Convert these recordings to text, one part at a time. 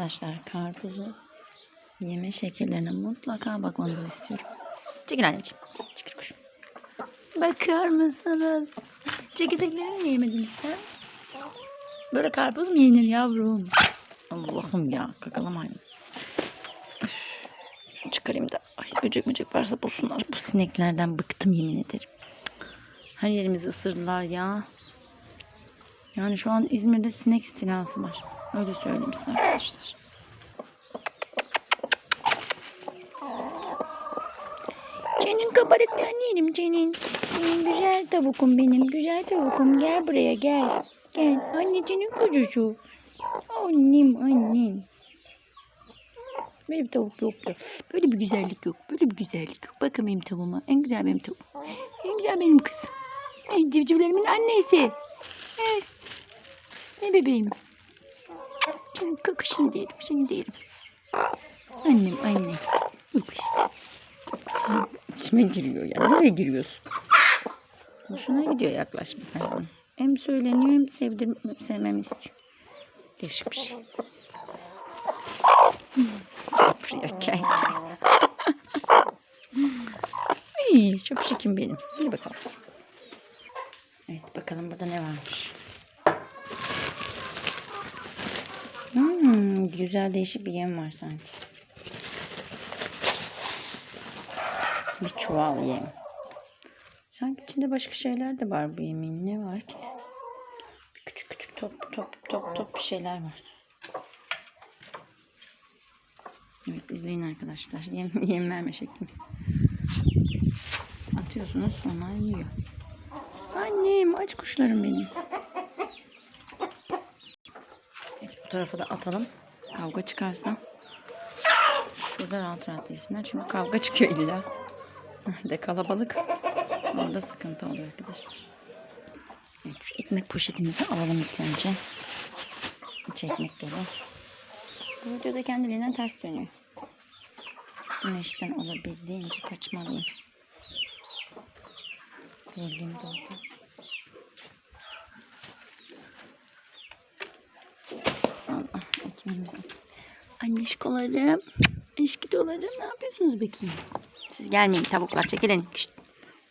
Arkadaşlar karpuzu yeme şekillerine mutlaka bakmanızı istiyorum. Çekil anneciğim. Çekil kuşum. Bakar mısınız? Çekirdeklerini niye yemediniz sen? Böyle karpuz mu yenir yavrum? Allah'ım ya kakalamayın. Çıkarayım da ay, böcek böcek varsa bulsunlar. Bu sineklerden bıktım yemin ederim. Her yerimizi ısırdılar ya. Yani şu an İzmir'de sinek istilası var. Öyle söyleyeyim size arkadaşlar. Senin kabarıklarını yerim senin. Senin güzel tavukum benim. Güzel tavukum. Gel buraya gel. Gel. Annecinin kucucu. Annem annem. Böyle bir tavuk yok ya. Böyle bir güzellik yok. Böyle bir güzellik yok. Bakın benim tavuğuma. En güzel benim tavuğum. En güzel benim kızım. En civcivlerimin annesi. Eh. Ne bebeğim. Senin kakışını diyelim. Seni diyelim. Annem annem. Yokuş. İçime giriyor ya. Nereye giriyorsun? Hoşuna gidiyor yaklaşmak. hayvan. Hem söyleniyor hem sevdirme, sevmemi istiyor. Değişik bir şey. Buraya gel gel. Ay, çöpşekim benim. Hadi bakalım. Evet bakalım burada ne varmış. Hmm, güzel değişik bir yem var sanki. Bir çuval yem. Sanki içinde başka şeyler de var bu yemin. Ne var ki? Küçük küçük top top top top bir şeyler var. Evet izleyin arkadaşlar. Yem, yem verme şeklimiz. Atıyorsunuz onlar yiyor. Annem aç kuşlarım benim. Evet, bu tarafa da atalım. Kavga çıkarsa. Şurada rahat rahat yesinler. Çünkü kavga çıkıyor illa. de kalabalık. Orada sıkıntı oluyor arkadaşlar. Evet, şu ekmek poşetimizi alalım ilk önce. İç ekmek dolu. Bu videoda kendiliğinden ters dönüyor. Güneşten olabildiğince kaçmalıyım. Gördüğüm doldu. Allah ekmeğimizi. Anneşkolarım, eşkidolarım ne yapıyorsunuz bakayım? Siz gelmeyin tavuklar çekilin. Şşt.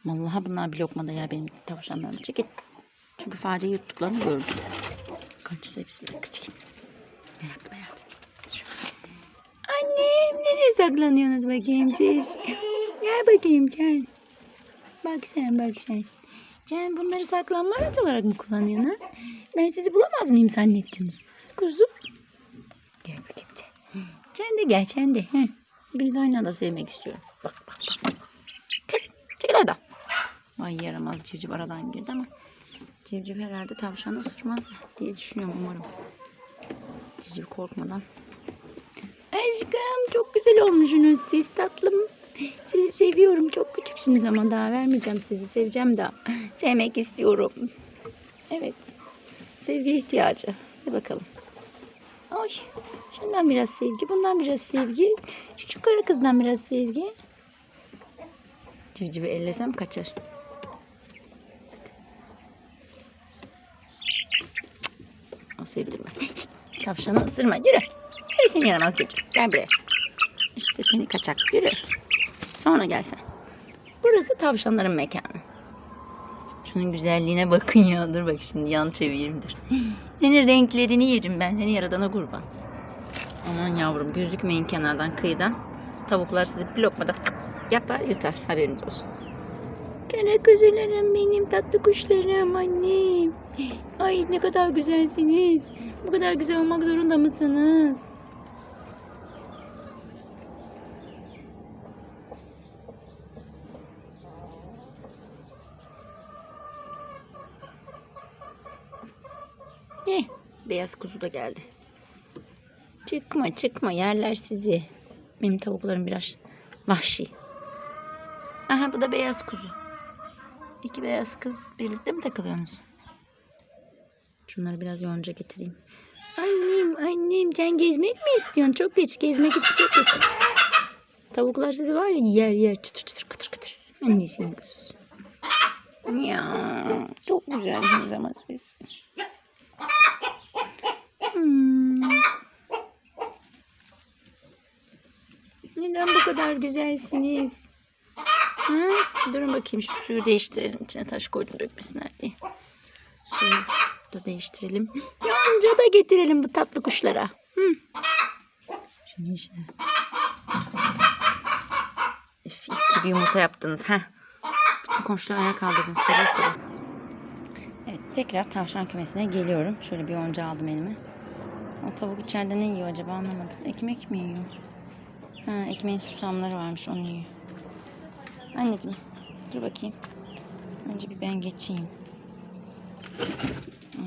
Vallahi bunlar bir lokmada ya benim tavşanlarım çekil. Çünkü fareyi yuttuklarını gördüm. Kaçsa hepsi bir çekil. Meraklı hayatım. Annem nereye saklanıyorsunuz bakayım siz? Gel bakayım Can. Bak sen bak sen. Can bunları saklanma aracı olarak mı kullanıyorsun ha? Ben sizi bulamaz mıyım zannettiniz? Kuzum. Can de gel Can de. Heh. Biz de aynı anda sevmek istiyorum. Bak bak bak. Kız çekil oradan. Vay yaramaz civciv aradan girdi ama civciv herhalde tavşanı ısırmaz diye düşünüyorum umarım. Civciv korkmadan. Aşkım çok güzel olmuşsunuz siz tatlım. Sizi seviyorum. Çok küçüksünüz ama daha vermeyeceğim sizi. Seveceğim daha. Sevmek istiyorum. Evet. Sevgi ihtiyacı. Hadi bakalım. Ay. Şundan biraz sevgi. Bundan biraz sevgi. Şu kara kızdan biraz sevgi. Civcivi ellesem kaçar. O sevdirmez. Şişt, tavşanı ısırma. Yürü. Yürü seni yaramaz civciv. Gel buraya. İşte seni kaçak. Yürü. Sonra gelsen. Burası tavşanların mekanı. Şunun güzelliğine bakın ya. Dur bak şimdi yan çevireyim dur. Senin renklerini yerim ben. Seni yaradana kurban. Aman yavrum gözükmeyin kenardan kıyıdan. Tavuklar sizi bir lokmada yapar yutar. Haberiniz olsun. Kara kuzularım benim tatlı kuşlarım annem. Ay ne kadar güzelsiniz. Bu kadar güzel olmak zorunda mısınız? Eh, beyaz kuzu da geldi. Çıkma çıkma yerler sizi. Benim tavuklarım biraz vahşi. Aha bu da beyaz kuzu. İki beyaz kız birlikte mi takılıyorsunuz? Şunları biraz yonca getireyim. Annem annem sen gezmek mi istiyorsun? Çok geç gezmek için çok geç. Tavuklar sizi var ya yer yer çıtır çıtır kıtır kıtır. Annesinin kuzusu. Ya çok güzelsiniz ama siz. Hmm. Neden bu kadar güzelsiniz? Ha? Durun bakayım şu suyu değiştirelim. İçine taş koydum dökmesinler diye. Suyu da değiştirelim. Yonca da getirelim bu tatlı kuşlara. Hı. Şimdi işte. Üf, iyi ki bir yumurta yaptınız. ha. Bütün komşular ayağa kaldırdınız. Sıra sıra. Evet tekrar tavşan kümesine geliyorum. Şöyle bir yonca aldım elime. O tavuk içeride ne yiyor acaba anlamadım. Ekmek mi yiyor? Ha, ekmeğin susamları varmış onu yiyor. Anneciğim dur bakayım. Önce bir ben geçeyim.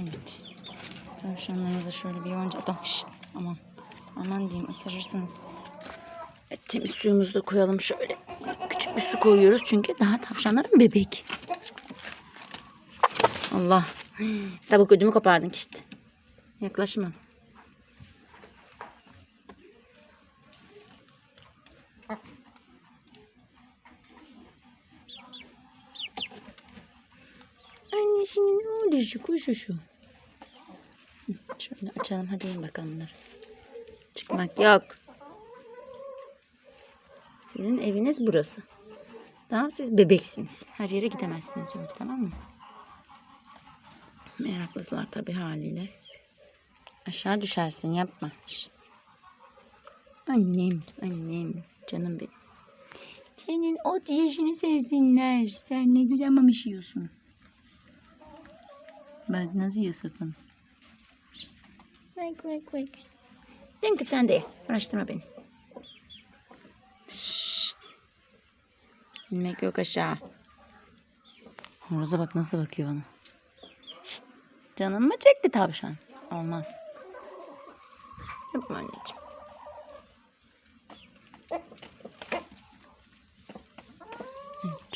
Evet. Tavşanlarımıza şöyle bir yonca adam. Şşt, aman. Aman diyeyim ısırırsınız siz. Evet, temiz suyumuzu da koyalım şöyle. Küçük bir su koyuyoruz çünkü daha tavşanların bebek. Allah. Tavuk ödümü kopardın işte. Yaklaşma. Annesinin oğlu şu kuşu şu. Hı, Şöyle açalım hadi in bakalım. Çıkmak yok. Sizin eviniz burası. Tamam siz bebeksiniz. Her yere gidemezsiniz çünkü tamam mı? Meraklılar tabii haliyle. Aşağı düşersin yapma. Annem, annem, canım benim. Senin ot yeşini sevsinler. Sen ne güzel mamış yiyorsun. Bak nasıl yiyor sapın. Bak bak bak. Denk sen de ye. Uğraştırma beni. Şşt. İnmek yok aşağı. Horoza bak nasıl bakıyor bana. Şşt. Canın mı çekti tavşan? Olmaz. Yapma anneciğim.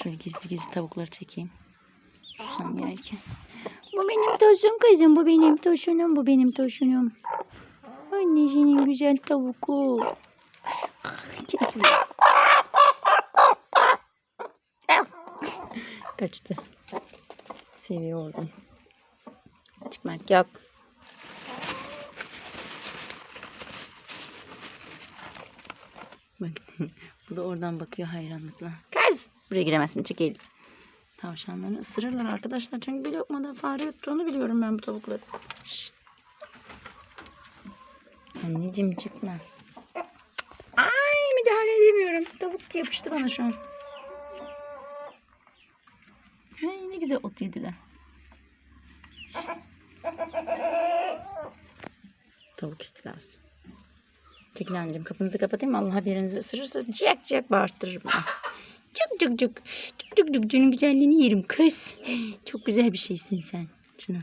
Şöyle gizli gizli tavukları çekeyim. Susam yerken. Bu benim tosun kızım. Bu benim tosunum. Bu benim tosunum. Annesinin güzel tavuku. Kaçtı. Seviyordum. Çıkmak yok. Bak bu da oradan bakıyor hayranlıkla. Kız! Buraya giremezsin çekil. Tavşanlarını ısırırlar arkadaşlar. Çünkü bir lokmada fare yuttuğunu biliyorum ben bu tavukları. Şşt. Anneciğim çıkma. Ay müdahale edemiyorum. Tavuk yapıştı bana şu an. Ay, ne güzel ot yediler. Şşt. Tavuk istilası. Çekil anneciğim kapınızı kapatayım? Allah birinizi ısırırsa ciyak ciyak bağırttırırım ben. Cık cık cık. Cık cık. Canın güzelliğini yerim kız. Çok güzel bir şeysin sen. Şunu.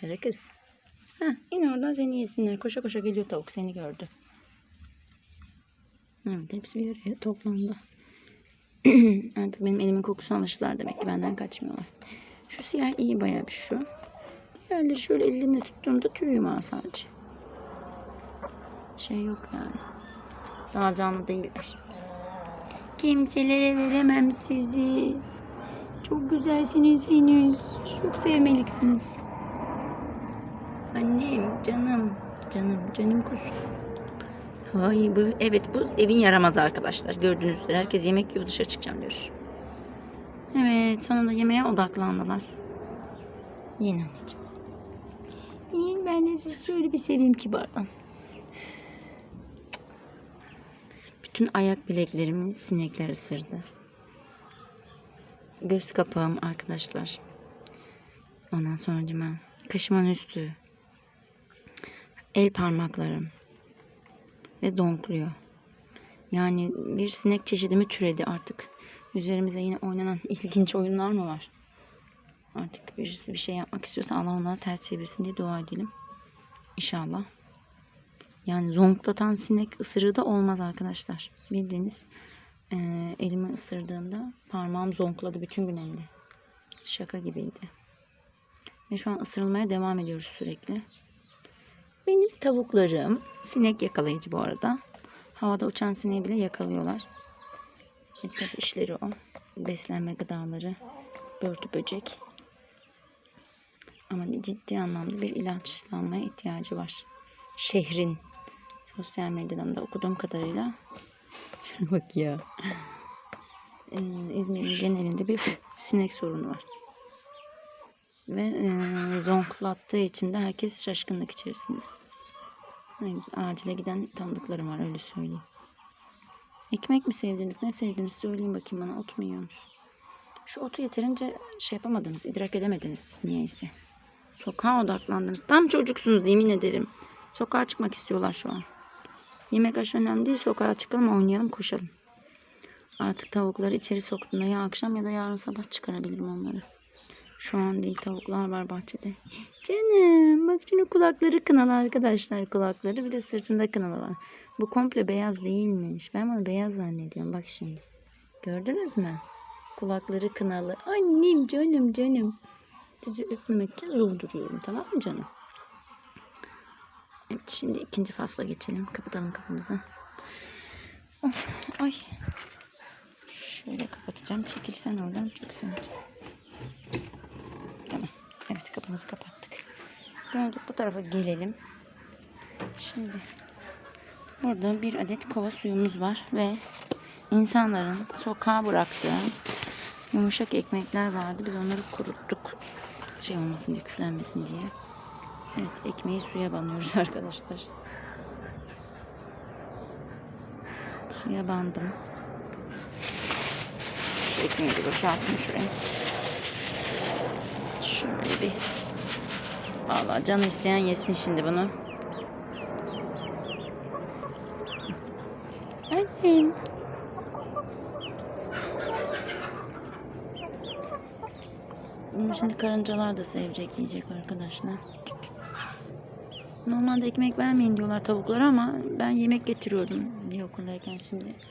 Kara kız. Ha, in oradan seni yesinler. Koşa koşa geliyor tavuk. Seni gördü. Evet hepsi bir araya toplandı. Artık benim elimin kokusuna alıştılar demek ki benden kaçmıyorlar. Şu siyah iyi bayağı bir şu. Diğerleri şöyle elimle tuttuğumda tüy yumağı sadece. Şey yok yani. Daha canlı değiller. Kimselere veremem sizi. Çok güzelsiniz henüz. Çok sevmeliksiniz. Annem, canım, canım, canım kuzum. Ay bu, evet bu evin yaramazı arkadaşlar. Gördüğünüz üzere herkes yemek yiyor dışarı çıkacağım diyor. Evet sonunda yemeğe odaklandılar. Yiyin anneciğim. Yiyin ben de sizi şöyle bir seveyim kibardan. Bütün ayak bileklerimi sinekler ısırdı. Göz kapağım arkadaşlar. Ondan sonra cima. Kaşımın üstü. El parmaklarım. Ve donkluyor. Yani bir sinek çeşidi mi türedi artık. Üzerimize yine oynanan ilginç oyunlar mı var? Artık birisi bir şey yapmak istiyorsa Allah onları ters çevirsin diye dua edelim. İnşallah. Yani zonklatan sinek ısırığı da olmaz arkadaşlar. Bildiğiniz eee, elimi ısırdığında parmağım zonkladı bütün gün elde. Şaka gibiydi. Ve şu an ısırılmaya devam ediyoruz sürekli. Benim tavuklarım sinek yakalayıcı bu arada. Havada uçan sineği bile yakalıyorlar. E işleri o. Beslenme gıdaları, börtü böcek. Ama ciddi anlamda bir ilaçlanmaya ihtiyacı var. Şehrin sosyal medyadan da okuduğum kadarıyla şuna bak ya. Ee, İzmir'in genelinde bir sinek sorunu var. Ve e, zonklattığı için de herkes şaşkınlık içerisinde. Yani acile giden tanıdıklarım var öyle söyleyeyim. Ekmek mi sevdiniz? Ne sevdiniz? Söyleyin bakayım bana. Ot mu yiyorsunuz? Şu otu yeterince şey yapamadınız. idrak edemediniz siz niyeyse. Sokağa odaklandınız. Tam çocuksunuz yemin ederim. Sokağa çıkmak istiyorlar şu an. Yemek aşırı önemli değil. Sokağa çıkalım oynayalım koşalım. Artık tavukları içeri soktuğumda ya akşam ya da yarın sabah çıkarabilirim onları. Şu an değil tavuklar var bahçede. Canım bak şunun kulakları kınalı arkadaşlar kulakları bir de sırtında kınalı var. Bu komple beyaz değilmiş. Ben bunu beyaz zannediyorum bak şimdi. Gördünüz mü? Kulakları kınalı. Annem canım canım. Sizi öpmemek için zor duruyorum tamam mı canım? Evet şimdi ikinci fasla geçelim. Kapatalım kapımızı. Of, ay. Şöyle kapatacağım. Çekilsen oradan çok sevinirim. Tamam. Evet kapımızı kapattık. Gördük bu tarafa gelelim. Şimdi burada bir adet kova suyumuz var ve insanların sokağa bıraktığı yumuşak ekmekler vardı. Biz onları kuruttuk. Şey olmasın diye, küflenmesin diye. Evet ekmeği suya banıyoruz arkadaşlar. Suya bandım. Şu ekmeği de boşaltayım şuraya. Şöyle bir. Vallahi canı isteyen yesin şimdi bunu. Annem. Bunu şimdi karıncalar da sevecek, yiyecek arkadaşlar. Normalde ekmek vermeyin diyorlar tavuklara ama ben yemek getiriyordum bir okuldayken şimdi.